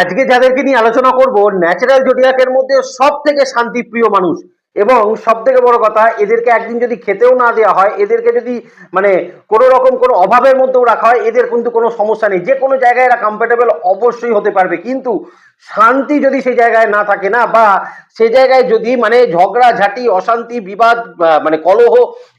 আজকে যাদেরকে নিয়ে আলোচনা করব ন্যাচারাল জোডিয়াকের মধ্যে সব থেকে শান্তিপ্রিয় মানুষ। এবং সব থেকে বড় কথা, এদেরকে একদিন যদি খেতেও না দেওয়া হয়, এদেরকে যদি মানে কোনো রকম কোনো অভাবের মধ্যেও রাখা হয়, এদের কিন্তু কোনো সমস্যা নেই। যে কোনো জায়গায় এরা কমফোর্টেবল অবশ্যই হতে পারবে। কিন্তু শান্তি যদি সেই জায়গায় না থাকে না, বা সেই জায়গায় যদি মানে ঝগড়া, ঝাঁটি, অশান্তি, বিবাদ মানে কলহ,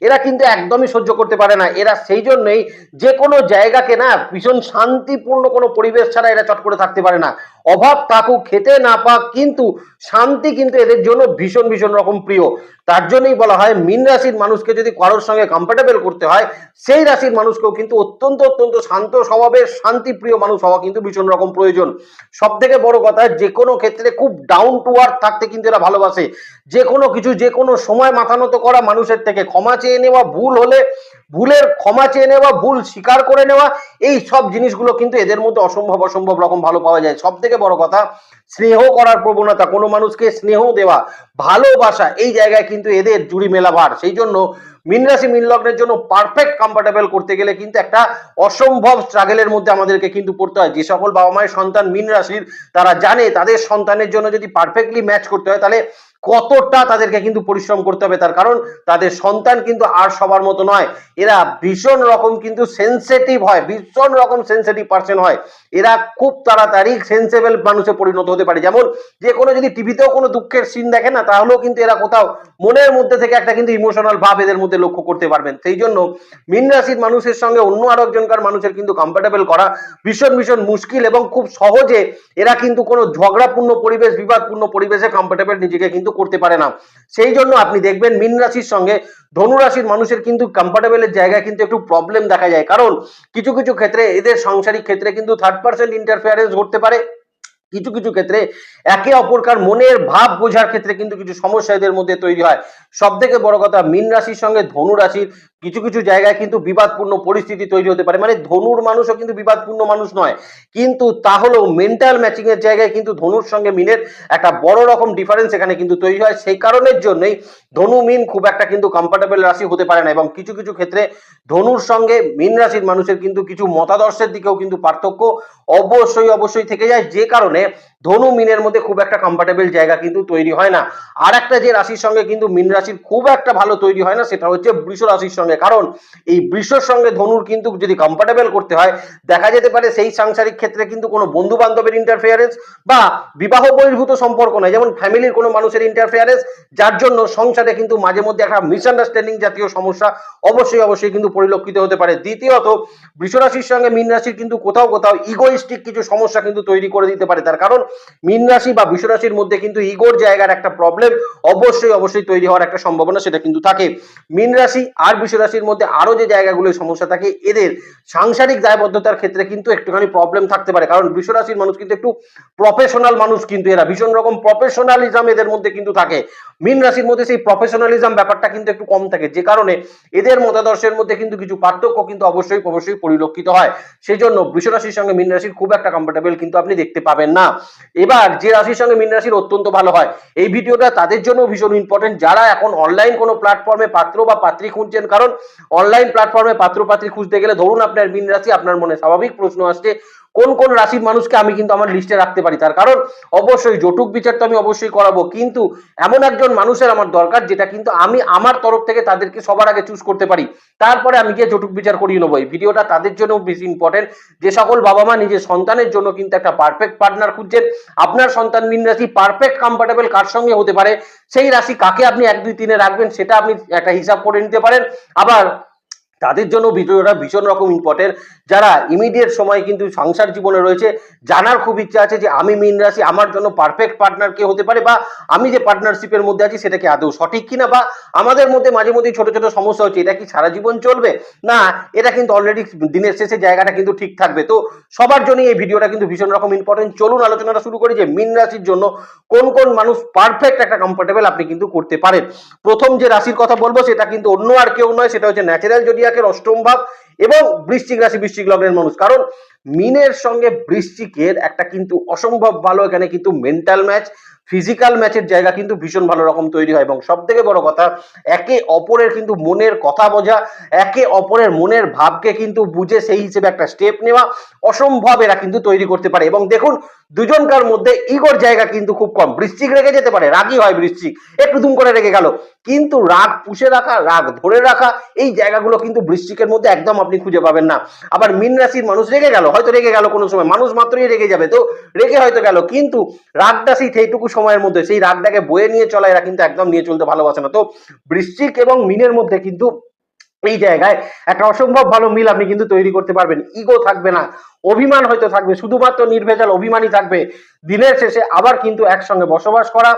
এরা কিন্তু একদমই সহ্য করতে পারে না। এরা সেই জন্যই যে কোনো জায়গাকে না ভীষণ শান্তিপূর্ণ কোনো পরিবেশ ছাড়া এরা চট করে থাকতে পারে না। অভাব থাকুক, খেতে না পাক, কিন্তু শান্তি কিন্তু এদের জন্য ভীষণ ভীষণ রকম প্রিয়। তার জন্যই বলা হয়, মিন রাশির মানুষকে যদি কারোর সঙ্গে কমফোর্টেবল করতে হয়, সেই রাশির মানুষকেও কিন্তু অত্যন্ত অত্যন্ত শান্ত স্বভাবের, শান্তিপ্রিয় মানুষ হওয়া কিন্তু ভীষণ রকম প্রয়োজন। সব থেকে বড় কথা, যে কোনো ক্ষেত্রে খুব ডাউন টু আর্থ থাকতে কিন্তু এরা ভালোবাসে। যে কোনো কিছু, যে কোনো সময় মাথা নত করা মানুষের থেকে ক্ষমা চেয়ে নেওয়া, ভুল হলে ভুলের ক্ষমা চেয়ে নেওয়া, ভুল স্বীকার করে নেওয়া, এই সব জিনিসগুলো কিন্তু এদের মধ্যে অসম্ভব অসম্ভব রকম ভালো পাওয়া যায়। সব থেকে বড় কথা, স্নেহ করার প্রবণতা, কোনো মানুষকে স্নেহ দেওয়া, ভালোবাসা, এই জায়গায় কিন্তু এদের জুড়ি মেলা ভার। সেই জন্য মীন রাশি, মীন লগ্নের জন্য পারফেক্ট কমফোর্টেবল করতে গেলে কিন্তু একটা অসম্ভব স্ট্রাগলের মধ্যে আমাদেরকে কিন্তু পড়তে হয়। যে সকল বাবা মায়ের সন্তান মীন রাশির, তারা জানে তাদের সন্তানের জন্য যদি পারফেক্টলি ম্যাচ করতে হয়, তাহলে কতটা তাদেরকে কিন্তু পরিশ্রম করতে হবে, তার কারণ তাদের সন্তান কিন্তু আর সবার মতো নয়। এরা ভীষণ রকম কিন্তু সেন্সিটিভ হয়, ভীষণ রকম সেন্সিটিভ পার্সন হয়। এরা খুব তাড়াতাড়ি সেন্সেবল মানুষে পরিণত হতে পারে। যেমন যে কোনো যদি টিভিতেও কোনো দুঃখের সিন দেখে না, তাহলেও কিন্তু এরা কোথাও মনের মধ্যে থেকে একটা কিন্তু ইমোশনাল ভাব এদের মধ্যে লক্ষ্য করতে পারবেন। সেই জন্য মীন রাশির মানুষের সঙ্গে অন্য আরও একজনকার মানুষের কিন্তু কমফোর্টেবল করা ভীষণ ভীষণ মুশকিল এবং খুব সহজে এরা কিন্তু কোনো ঝগড়াপূর্ণ পরিবেশ, বিবাদপূর্ণ পরিবেশে কমফোর্টেবল নিজেকে কিন্তু করতে পারে না। সেই জন্য আপনি দেখবেন মিন রাশির সঙ্গে ধনু রাশির মানুষের কিন্তু কমফোর্টেবলের জায়গায় কিন্তু একটু প্রবলেম দেখা যায়। কারণ কিছু কিছু ক্ষেত্রে এদের সাংসারিক ক্ষেত্রে কিন্তু থার্ড পার্সেন্ট ইন্টারফেয়ারেন্স ঘটতে পারে। কিছু কিছু ক্ষেত্রে একে অপরকার মনের ভাব বোঝার ক্ষেত্রে কিন্তু কিছু সমস্যা এদের মধ্যে তৈরি হয়। সব থেকে বড় কথা মীন রাশির সঙ্গে ধনু রাশির কিছু কিছু জায়গায় কিন্তু বিবাদপূর্ণ পরিস্থিতি তৈরি হতে পারে। মানে ধনুর মানুষও কিন্তু বিবাদপূর্ণ মানুষ নয়। কিন্তু তাহলেও মেন্টাল ম্যাচিং এর জায়গায় কিন্তু ধনুর সঙ্গে মিনের একটা বড় রকম ডিফারেন্স এখানে কিন্তু তৈরি হয়। সেই কারণের জন্যই ধনু মিন খুব একটা কিন্তু কমফোর্টেবল রাশি হতে পারে না এবং কিছু কিছু ক্ষেত্রে ধনুর সঙ্গে মিন রাশির মানুষের কিন্তু কিছু মতাদর্শের দিকেও কিন্তু পার্থক্য অবশ্যই অবশ্যই থেকে যায়। যে কারণে né? ধনু মিনের মধ্যে খুব একটা কমফোর্টেবল জায়গা কিন্তু তৈরি হয় না। আর একটা যে রাশির সঙ্গে কিন্তু মিন রাশির খুব একটা ভালো তৈরি হয় না, সেটা হচ্ছে বৃষ রাশির সঙ্গে। কারণ এই বৃষর সঙ্গে ধনুর কিন্তু যদি কমফোর্টেবল করতে হয়, দেখা যেতে পারে সেই সাংসারিক ক্ষেত্রে কিন্তু কোনো বন্ধু বান্ধবের ইন্টারফেয়ারেন্স বা বিবাহ বহির্ভূত সম্পর্ক নয় যেমন ফ্যামিলির কোনো মানুষের ইন্টারফেয়ারেন্স যার জন্য সংসারে কিন্তু মাঝে মধ্যে একটা মিসআন্ডারস্ট্যান্ডিং জাতীয় সমস্যা অবশ্যই অবশ্যই কিন্তু পরিলক্ষিত হতে পারে। দ্বিতীয়ত বৃষরাশির সঙ্গে মিন রাশির কিন্তু কোথাও কোথাও ইগোইস্টিক কিছু সমস্যা কিন্তু তৈরি করে দিতে পারে। তার কারণ মীন রাশি বা বৃষরাশির মধ্যে কিন্তু ইগোর জায়গার একটা প্রবলেম অবশ্যই অবশ্যই তৈরি হওয়ার একটা সম্ভাবনা সেটা কিন্তু থাকে। মীন রাশি আর বৃষরাশির মধ্যে আরও যে জায়গাগুলো সমস্যা থাকে, এদের সাংসারিক দায়বদ্ধতার ক্ষেত্রে কিন্তু একটুখানি প্রবলেম থাকতে পারে। কারণ বৃষরাশির মানুষ কিন্তু একটু প্রফেশনাল মানুষ কিন্তু এরা। ভীষণ রকম প্রফেশনালিজম এদের মধ্যে কিন্তু থাকে। মীন রাশির মধ্যে সেই প্রফেশনালিজম ব্যাপারটা কিন্তু একটু কম থাকে। যে কারণে এদের মতাদর্শের মধ্যে কিন্তু কিছু পার্থক্য কিন্তু অবশ্যই অবশ্যই পরিলক্ষিত হয়। সেই জন্য বৃষ রাশির সঙ্গে মীন রাশির খুব একটা কমফোর্টেবল কিন্তু আপনি দেখতে পাবেন না। এবার যে রাশির সঙ্গে মীন রাশির অত্যন্ত ভালো হয়। এই ভিডিওটা তাদের জন্য ভীষণ ইম্পর্টেন্ট যারা এখন অনলাইন কোনো প্ল্যাটফর্মে পাত্র বা পাত্রী খুঁজছেন, কারণ অনলাইন প্ল্যাটফর্মে পাত্র পাত্রী খুঁজতে গেলে ধরুন আপনার মীন রাশি আপনার মনে স্বাভাবিক প্রশ্ন আসছে কোন কোন রাশির মানুষকে আমি কিন্তু আমার লিস্টে রাখতে পারি? তার কারণ অবশ্যই জটুক বিচার তো আমি অবশ্যই করাবো। কিন্তু এমন একজন মানুষের আমার দরকার যেটা কিন্তু আমি আমার তরফ থেকে তাদেরকে সবার আগে চুজ করতে পারি। তারপরে আমি গিয়ে জটুক বিচার করিয়ে নেব। এই ভিডিওটা তাদের জন্য বেশি ইম্পর্টেন্ট যে সকল বাবা মা নিজের সন্তানের জন্য কিন্তু একটা পারফেক্ট পার্টনার খুঁজছেন, আপনার সন্তান মিন রাশি পারফেক্ট কম্পার্টেবল কার সঙ্গে হতে পারে? সেই রাশি কাকে আপনি এক দুই তিনে রাখবেন, সেটা আপনি একটা হিসাব করে নিতে পারেন। আবার তাদের জন্য ভিডিওটা ভীষণ রকম ইম্পর্টেন্ট যারা ইমিডিয়েট সময় কিন্তু সংসার জীবনে রয়েছে, জানার খুব ইচ্ছা আছে যে আমি মিন রাশি, আমার জন্য পারফেক্ট পার্টনার কে হতে পারে বা আমি যে পার্টনারশিপের মধ্যে আছি সেটা কি আদৌ সঠিক কিনা বা আমাদের মধ্যে মাঝে মধ্যে ছোট ছোট সমস্যা হচ্ছে, এটা কি সারা জীবন চলবে? না, এটা কিন্তু অলরেডি দিনের শেষে জায়গাটা কিন্তু ঠিক থাকবে। তো সবার জন্য এই ভিডিওটা কিন্তু ভীষণ রকম ইম্পর্টেন্ট চলুন আলোচনাটা শুরু করি যে মিন রাশির জন্য কোন কোন মানুষ পারফেক্ট একটা কমফোর্টেবল আপনি কিন্তু করতে পারেন। প্রথম যে রাশির কথা বলব, সেটা কিন্তু অন্য আর কেউ নয়, সেটা হচ্ছে ন্যাচারাল জোডিয়াকের অষ্টম ভাব এবং বৃশ্চিক রাশি, বৃশ্চিক লগ্নের মানুষ। কারণ মিনের সঙ্গে বৃশ্চিকের একটা কিন্তু অসম্ভব ভালো এখানে কিন্তু মেন্টাল ম্যাচ ফিজিক্যাল ম্যাচের জায়গা কিন্তু ভীষণ ভালো রকম তৈরি হয় এবং সব থেকে বড় কথা, একে অপরের কিন্তু মনের কথা বোঝা, একে অপরের মনের ভাবকে কিন্তু বুঝে সেই হিসেবে একটা স্টেপ নেওয়া অসম্ভব এরা কিন্তু তৈরি করতে পারে। এবং দেখুন, দুজনকার মধ্যে ইগোর জায়গা কিন্তু খুব কম। বৃশ্চিক রেগে যেতে পারে রাগই হয় বৃশ্চিক। একটু দুম করে রেগে গেল। কিন্তু রাগ পুষে রাখা, রাগ ধরে রাখা, এই জায়গাগুলো কিন্তু বৃশ্চিকের মধ্যে একদম আপনি খুঁজে পাবেন না। আবার মিন রাশির মানুষ রেগে গেল, হয়তো রেগে গেল কোনো সময়। মানুষ মাত্রই রেগে যাবে, তো রেগে হয়তো গেল। কিন্তু রাগটা সেই সেইটুকু সময়ের মধ্যে, সেই রাগটাকে বয়ে নিয়ে চলা, এরা কিন্তু একদম নিয়ে চলতে ভালোবাসে না। তো বৃশ্চিক এবং মিনের মধ্যে কিন্তু এই জায়গায় একটা অসম্ভব ভালো মিল আপনি কিন্তু তৈরি করতে পারবেন। ইগো থাকবে না। অভিমান হয়তো থাকবে, শুধুমাত্র নির্ভেজাল অভিমানই থাকবে। দিনের শেষে আবার কিন্তু একসঙ্গে বসবাস করা,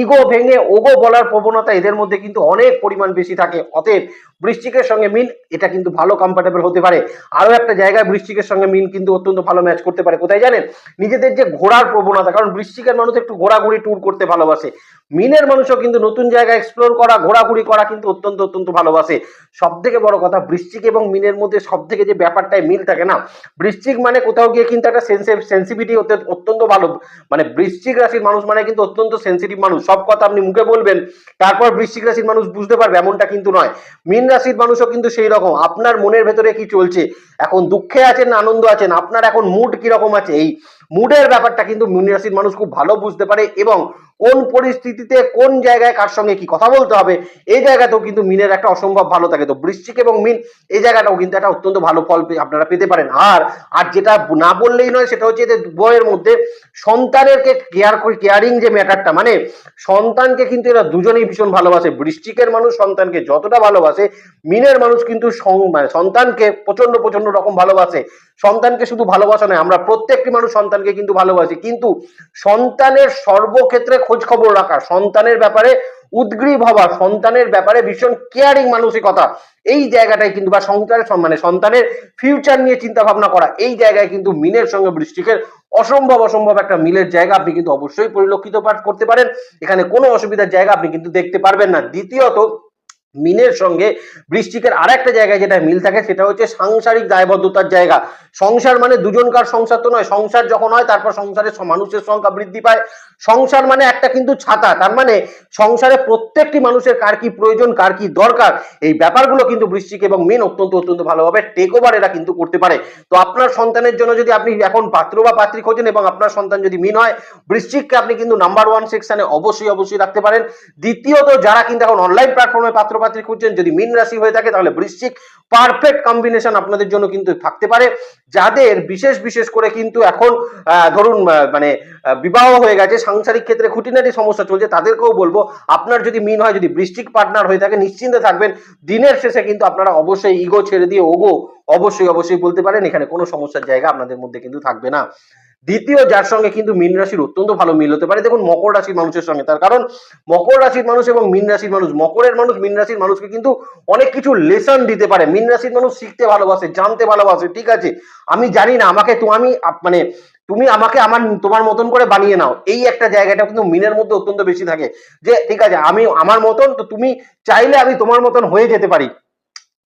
ইগো ভেঙে ওগো বলার প্রবণতা এদের মধ্যে কিন্তু অনেক পরিমাণ বেশি থাকে। অতএব বৃশ্চিকের সঙ্গে মিন, এটা কিন্তু ভালো কম্পার্টেবল হতে পারে। আরও একটা জায়গায় বৃষ্টিকের সঙ্গে মিন কিন্তু অত্যন্ত ভালো ম্যাচ করতে পারে। কোথায় জানেন? নিজেদের যে ঘোরার প্রবণতা, কারণ বৃষ্টিকের মানুষ একটু ঘোরাঘুরি ট্যুর করতে ভালোবাসে। মিনের মানুষও কিন্তু নতুন জায়গা এক্সপ্লোর করা, ঘোরাঘুরি করা কিন্তু অত্যন্ত অত্যন্ত ভালোবাসে। সব থেকে বড় কথা, বৃশ্চিক এবং মিনের মধ্যে সব থেকে যে ব্যাপারটায় মিল থাকে না, বৃশ্চিক মানে কোথাও গিয়ে কিন্তু একটা সেন্সিভিটি অত্যন্ত ভালো। মানে বৃশ্চিক রাশির মানুষ মানে কিন্তু অত্যন্ত সেন্সিটিভ মানুষ। সব কথা আপনি মুখে বলবেন, তারপর বৃশ্চিক রাশির মানুষ বুঝতে পারবে, এমনটা কিন্তু নয়। মিন রাশির মানুষও কিন্তু সেই রকম। আপনার মনের ভেতরে কি চলছে? এখন দুঃখে আছেন না আনন্দ আছেন? আপনার এখন মুড কীরকম আছে? এই মুডের ব্যাপারটা কিন্তু মিন রাশির মানুষ খুব ভালো বুঝতে পারে এবং কোন পরিস্থিতিতে কোন জায়গায় কার সঙ্গে কি কথা বলতে হবে, এই জায়গাতেও কিন্তু মিনের একটা অসম্ভব ভালো থাকে। তো বৃশ্চিক এবং মিন, এই জায়গাটাও কিন্তু একটা অত্যন্ত ভালো ফল আপনারা পেতে পারেন। আর আর যেটা না বললেই নয়, সেটা হচ্ছে যে বইয়ের মধ্যে সন্তানেরকে কেয়ার করে কেয়ারিং যে ম্যাটারটা মানে সন্তানকে কিন্তু এরা দুজনেই ভীষণ ভালোবাসে। বৃশ্চিকের মানুষ সন্তানকে যতটা ভালোবাসে, মিনের মানুষ কিন্তু মানে সন্তানকে প্রচণ্ড প্রচণ্ড রকম ভালোবাসে। সন্তানকে শুধু ভালোবাসা নয়, আমরা প্রত্যেকটি মানুষ সন্তানকে কিন্তু ভালোবাসি। কিন্তু সন্তানের সর্বক্ষেত্রে খোঁজ খবর রাখা, সন্তানের ব্যাপারে উদ্গ্রীব হওয়া, সন্তানের ব্যাপারে ভীষণ কেয়ারিং মানসিকতা, এই জায়গাটাই কিন্তু বা সন্তানের সম্মানে সন্তানের ফিউচার নিয়ে চিন্তা ভাবনা করা, এই জায়গায় কিন্তু মিনের সঙ্গে বৃষ্টিকের অসম্ভব অসম্ভব একটা মিলের জায়গা আপনি কিন্তু অবশ্যই পরিলক্ষিত পাঠ- করতে পারেন। এখানে কোনো অসুবিধার জায়গা আপনি কিন্তু দেখতে পারবেন না। দ্বিতীয়ত মিনের সঙ্গে বৃশ্চিকের আর একটা জায়গায় যেটা মিল থাকে সেটা হচ্ছে সাংসারিক দায়বদ্ধতার জায়গা। সংসার মানে দুজনকার সংসার তো নয়, সংসার যখন হয় তারপর সংসারে মানুষের সংখ্যা বৃদ্ধি পায়। সংসার মানে একটা কিন্তু ছাতা, তার মানে সংসারে প্রত্যেকটি মানুষের কার কি প্রয়োজন, কার কি দরকার, এই ব্যাপারগুলো কিন্তু বৃশ্চিক এবং মিন অত্যন্ত অত্যন্ত ভালোভাবে টেক ওভার এরা কিন্তু করতে পারে। তো আপনার সন্তানের জন্য যদি আপনি এখন পাত্র বা পাত্রী খোঁজেন এবং আপনার সন্তান যদি মিন হয় বৃশ্চিককে আপনি কিন্তু নাম্বার ওয়ান সেকশনে অবশ্যই অবশ্যই রাখতে পারেন। দ্বিতীয়ত, যারা কিন্তু এখন অনলাইন প্ল্যাটফর্মে পাত্র পাত্রী খুঁজছেন যদি মিন রাশি হয়ে থাকে, তাহলে বৃশ্চিক পারফেক্ট কম্বিনেশন আপনাদের জন্য কিন্তু থাকতে পারে। যাদের বিশেষ বিশেষ করে কিন্তু এখন ধরুন মানে বিবাহ হয়ে গেছে, সাংসারিক ক্ষেত্রে খুঁটিনাটি সমস্যা চলছে, তাদেরকেও বলব, আপনার যদি মিন হয়, যদি বৃষ্টিক পার্টনার হয়ে থাকে, নিশ্চিন্তে থাকবেন। দিনের শেষে কিন্তু আপনারা অবশ্যই ইগো ছেড়ে দিয়ে ওগো, অবশ্যই অবশ্যই বলতে পারেন, এখানে কোনো সমস্যার জায়গা আপনাদের মধ্যে কিন্তু থাকবে না। দ্বিতীয় যার সঙ্গে কিন্তু মীন রাশির অত্যন্ত ভালো মিল হতে পারে। দেখুন, মকর রাশির মানুষের সঙ্গে তার কারণ মকর রাশির মানুষ এবং মীন রাশির মানুষ, মকরের মানুষ, মীন রাশির মানুষকে কিন্তু অনেক কিছু লেসন দিতে পারে। মীন রাশির মানুষ শিখতে ভালোবাসে, জানতে ভালোবাসে, ঠিক আছে? আমি জানি না, আমাকে তো আমি মানে তুমি আমাকে আমার, তোমার মতন করে বানিয়ে নাও। এই একটা জায়গাটা কিন্তু মিনের মধ্যে অত্যন্ত বেশি থাকে যে, ঠিক আছে, আমি, আমার মতন, তো তুমি চাইলে আমি তোমার মতন হয়ে যেতে পারি।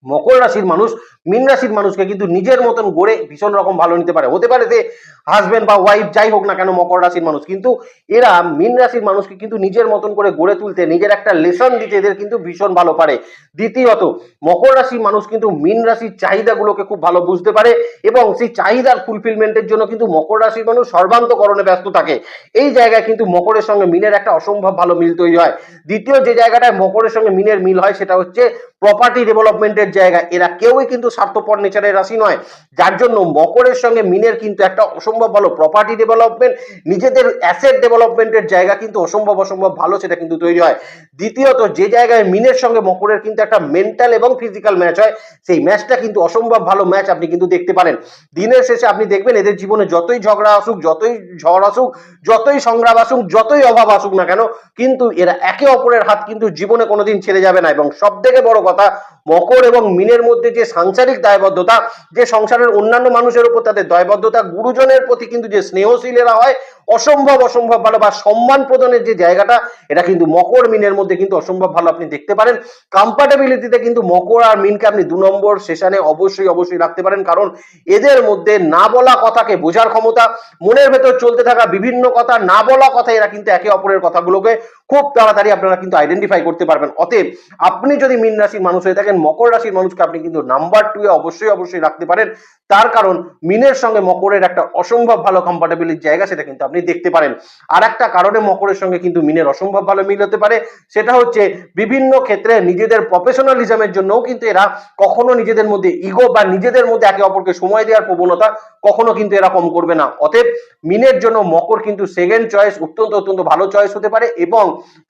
মকর রাশির মানুষ, মিন রাশির মানুষকে কিন্তু নিজের মতন গড়ে ভীষণ রকম ভালো নিতে পারে। হতে পারে যে হাজবেন্ড বা ওয়াইফ যাই হোক না কেন মকর রাশির মানুষ, কিন্তু এরা মিন রাশির মানুষকে কিন্তু নিজের মতন করে গড়ে তুলতে, নিজের একটা লেসন দিতে এদের কিন্তু ভীষণ ভালো পারে। দ্বিতীয়ত, মকর রাশির মানুষ কিন্তু মিন রাশির চাহিদাগুলোকে খুব ভালো বুঝতে পারে এবং সেই চাহিদার ফুলফিলমেন্টের জন্য কিন্তু মকর রাশির মানুষ সর্বান্তকরণে ব্যস্ত থাকে। এই জায়গায় কিন্তু মকরের সঙ্গে মিনের একটা অসম্ভব ভালো মিল তৈরি হয়। দ্বিতীয় যে জায়গাটায় মকরের সঙ্গে মিনের মিল হয় সেটা হচ্ছে প্রপার্টি ডেভেলপমেন্টের জায়গা এরা কেউই কিন্তু স্বার্থপর নেচারের রাশি নয়। যার জন্য মকরের সঙ্গে মিনের কিন্তু একটা অসম্ভব ভালো প্রপার্টি ডেভেলপমেন্ট নিজেদের অ্যাসেট ডেভেলপমেন্টের জায়গা কিন্তু অসম্ভব অসম্ভব ভালো সেটা কিন্তু তৈরি হয়। দ্বিতীয়ত, যে জায়গায় মিনের সঙ্গে মকরের কিন্তু একটা মেন্টাল এবং ফিজিক্যাল ম্যাচ হয়, সেই ম্যাচটা কিন্তু অসম্ভব ভালো ম্যাচ আপনি কিন্তু দেখতে পারেন। দিনের শেষে আপনি দেখবেন এদের জীবনে যতই ঝগড়া আসুক, যতই ঝড় আসুক, যতই সংগ্রাম আসুক, যতই অভাব আসুক না কেন, কিন্তু এরা একে অপরের হাত কিন্তু জীবনে কোনোদিন ছেড়ে যাবে না। এবং সব থেকে বড় কথা মকর এবং মিনের মধ্যে যে সাংসারিক দায়বদ্ধতা, যে সংসারের অন্যান্য মানুষের উপর তাদের দায়বদ্ধতা, গুরুজনের প্রতি কিন্তু যে স্নেহশীলেরা হয়, অসম্ভব অসম্ভব ভালো বা সম্মান প্রদানের যে জায়গাটা, এটা কিন্তু মকর, মিনের মধ্যে কিন্তু অসম্ভব ভালো আপনি দেখতে পারেন। কম্পাটেবিলিটিতে কিন্তু মকর আর মিনকে আপনি দু নম্বর সেশনে অবশ্যই অবশ্যই রাখতে পারেন। কারণ এদের মধ্যে না বলা কথাকে বোঝার ক্ষমতা, মনের ভেতর চলতে থাকা বিভিন্ন কথা, না বলা কথা, এরা কিন্তু একে অপরের কথাগুলোকে খুব তাড়াতাড়ি আপনারা কিন্তু আইডেন্টিফাই করতে পারবেন। অতএব আপনি যদি মিন রাশির মানুষ হয়ে থাকেন মকর রাশির মানুষকে আপনি কিন্তু নাম্বার টু এ অবশ্যই অবশ্যই রাখতে পারেন। তার কারণ মিনের সঙ্গে মকরের একটা অসম্ভব ভালো কম্পাটেবিলির জায়গা সেটা কিন্তু আপনি দেখতে পারেন। আর একটা কারণে মকরের সঙ্গে কিন্তু মিনের অসম্ভব ভালো মিল হতে পারে, সেটা হচ্ছে বিভিন্ন ক্ষেত্রে নিজেদের প্রফেশনালিজমের জন্যও কিন্তু এরা কখনো নিজেদের মধ্যে ইগো বা নিজেদের মধ্যে একে অপরকে সময় দেওয়ার প্রবণতা কখনো কিন্তু এরকম করবে না। অতএব মিনের জন্য মকর কিন্তু সেকেন্ড চয়েস অত্যন্ত অত্যন্ত ভালো চয়েস হতে পারে এবং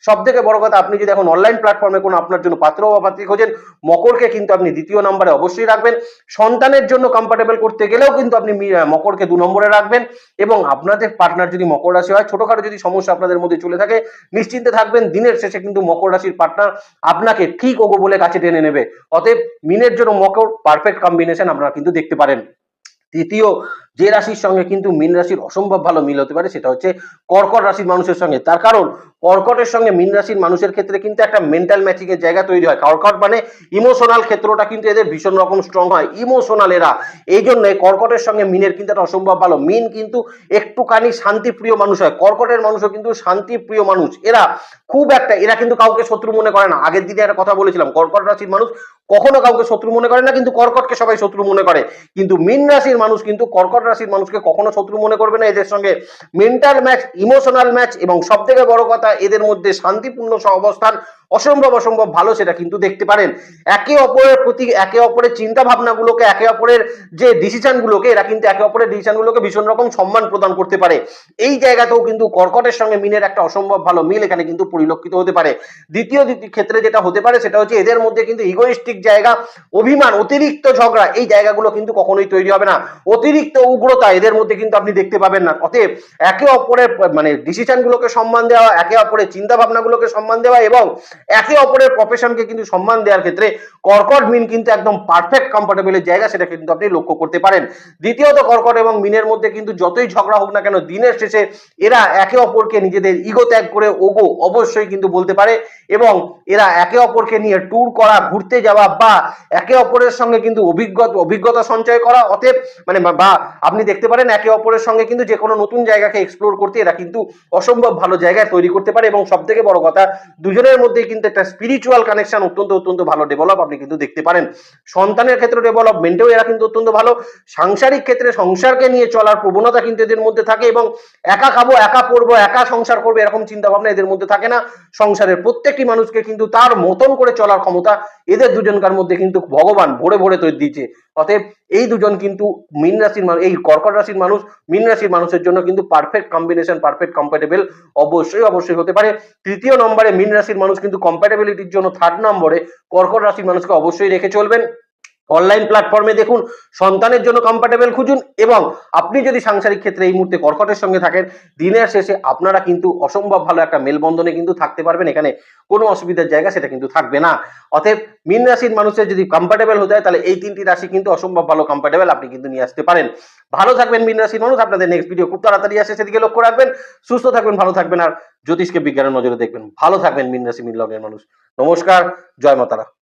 সব থেকে বড় কথা, আপনি যদি এখন অনলাইন প্ল্যাটফর্মে কোনো আপনার জন্য পাত্র বা পাত্রী খোঁজেন, মকরকে কিন্তু আপনি দ্বিতীয় নম্বরে অবশ্যই রাখবেন। সন্তানের জন্য কম্পার্টেবল করতে গেলেও কিন্তু আপনি মকরকে দু নম্বরে রাখবেন এবং আপনাদের পার্টনার যদি মকর রাশি হয়, ছোটখাটো যদি সমস্যা আপনাদের মধ্যে চলে থাকে, নিশ্চিন্তে থাকবেন, দিনের শেষে কিন্তু মকর রাশির পার্টনার আপনাকে ঠিক ওগো বলে কাছে টেনে নেবে। অতএব মিনের জন্য মকর পারফেক্ট কম্বিনেশন আপনারা কিন্তু দেখতে পারেন। তৃতীয় যে রাশির সঙ্গে কিন্তু মীন রাশির অসম্ভব ভালো মিল হতে পারে, সেটা হচ্ছে কর্কট রাশির মানুষের সঙ্গে। তার কারণ কর্কটের সঙ্গে মীন রাশির মানুষের ক্ষেত্রে কিন্তু একটা মেন্টাল ম্যাচিং এর জায়গা তৈরি হয়। কর্কট মানে ইমোশনাল ক্ষেত্রটা কিন্তু এদের ভীষণ রকম স্ট্রং হয়। ইমোশনাল এরা। এই জন্য কর্কটের সঙ্গে মিনের কিন্তু একটা অসম্ভব ভালো। মিন কিন্তু একটুখানি শান্তিপ্রিয় মানুষ হয়। কর্কটের মানুষও কিন্তু শান্তিপ্রিয় মানুষ। এরা খুব একটা, এরা কিন্তু কাউকে শত্রু মনে করে না। আগের দিনে একটা কথা বলেছিলাম, কর্কট রাশির মানুষ কখনো কাউকে শত্রু মনে করে না, কিন্তু কর্কটকে সবাই শত্রু মনে করে। কিন্তু মীন রাশির মানুষ কিন্তু কর্কট রাশির মানুষকে কখনো শত্রু মনে করবে না। এদের সঙ্গে মেন্টাল ম্যাচ ইমোশনাল ম্যাচ এবং সব থেকে বড় কথা এদের মধ্যে শান্তিপূর্ণ সহাবস্থান অসম্ভব অসম্ভব ভালো সেটা কিন্তু দেখতে পারেন। একে অপরের প্রতি, একে অপরের চিন্তা ভাবনাগুলোকে একে অপরের যে ডিসিশন গুলোকে এরা কিন্তু একে অপরের ডিসিশন গুলোকে ভীষণ রকম সম্মান প্রদান করতে পারে। এই জায়গাতেও কিন্তু কর্কটের সঙ্গে মিনের একটা অসম্ভব ভালো মিল এখানে কিন্তু পরিলক্ষিত হতে পারে। দ্বিতীয় ক্ষেত্রে যেটা হতে পারে সেটা হচ্ছে এদের মধ্যে কিন্তু ইগোইস্টিক জায়গা, অভিমান, অতিরিক্ত ঝগড়া, এই জায়গাগুলো কিন্তু কখনোই তৈরি হবে না। অতিরিক্ত উগ্রতা এদের মধ্যে কিন্তু আপনি দেখতে পাবেন না। অতএব একে অপরের মানে ডিসিশন গুলোকে সম্মান দেওয়া, একে অপরের চিন্তা ভাবনাগুলোকে সম্মান দেওয়া এবং একে অপরের প্রফেশনকে কিন্তু সম্মান দেওয়ার ক্ষেত্রে কর্কট মিন কিন্তু একদম পারফেক্ট কম্ফর্টেবলের জায়গা সেটা কিন্তু আপনি লক্ষ্য করতে পারেন। দ্বিতীয়ত কর্কট এবং মিনের মধ্যে কিন্তু যতই ঝগড়া হোক না কেন, দিনের শেষে এরা একে অপরকে নিজেদের ইগো ত্যাগ করে ওগো অবশ্যই কিন্তু বলতে পারে এবং এরা একে অপরকে নিয়ে ট্যুর করা, ঘুরতে যাওয়া বা একে অপরের সঙ্গে কিন্তু অভিজ্ঞতা অভিজ্ঞতা সঞ্চয় করা, অতএব মানে বা- আপনি দেখতে পারেন একে অপরের সঙ্গে কিন্তু যে কোনো নতুন জায়গাকে এক্সপ্লোর করতে এরা কিন্তু অসম্ভব ভালো জায়গায় তৈরি করতে পারে এবং সব থেকে বড় কথা, দুজনের মধ্যে কিন্তু একটা স্পিরিচুয়াল কানেকশন অত্যন্ত অত্যন্ত ভালো ডেভেলপ আপনি কিন্তু দেখতে পারেন। সন্তানের ক্ষেত্রে ডেভেলপমেন্টেও এরা কিন্তু অত্যন্ত ভালো। সাংসারিক ক্ষেত্রে সংসারকে নিয়ে চলার প্রবণতা কিন্তু এদের মধ্যে থাকে এবং একা খাব, একা পড়ব, একা সংসার করব এরকম চিন্তা ভাবনা এদের মধ্যে থাকে না। সংসারের প্রত্যেকটি মানুষকে কিন্তু তার মতন করে চলার ক্ষমতা এদের দুজনকার মধ্যে কিন্তু ভগবান ভরে ভরে তৈরি দিয়েছে। অতএব এই দুজন কিন্তু মিন রাশির মানুষ, এই কর্কট রাশির মানুষ, মিন রাশির মানুষের জন্য কিন্তু পারফেক্ট কম্বিনেশন পারফেক্ট কম্প্যাটেবল অবশ্যই অবশ্যই হতে পারে। তৃতীয় নম্বরে মিন রাশির মানুষ কিন্তু কম্প্যাটেবিলিটির জন্য থার্ড নম্বরে কর্কট রাশির মানুষকে অবশ্যই রেখে চলবেন। অনলাইন প্ল্যাটফর্মে দেখুন, সন্তানের জন্য কম্প্যাটেবল খুঁজুন এবং আপনি যদি সাংসারিক ক্ষেত্রে এই মুহূর্তে কর্কটের সঙ্গে থাকেন, দিনের শেষে আপনারা কিন্তু অসম্ভব ভালো একটা মেলবন্ধনে কিন্তু থাকতে পারবেন। এখানে কোনো অসুবিধার জায়গা সেটা কিন্তু থাকবে না। অতএব মীন রাশির মানুষের যদি কম্ফর্টেবল হতে হয়, তাহলে এই তিনটি রাশি কিন্তু অসম্ভব ভালো কম্ফর্টেবল আপনি কিন্তু নিয়ে আসতে পারেন। ভালো থাকবেন মীন রাশির মানুষ। আপনাদের নেক্সট ভিডিও খুব তাড়াতাড়ি আসে, সেদিকে লক্ষ্য রাখবেন। সুস্থ থাকবেন, ভালো থাকবেন আর জ্যোতিষকে বিজ্ঞানের নজরে দেখবেন। ভালো থাকবেন মীন রাশি, মীন লগ্নের মানুষ। নমস্কার, জয় মাতারা।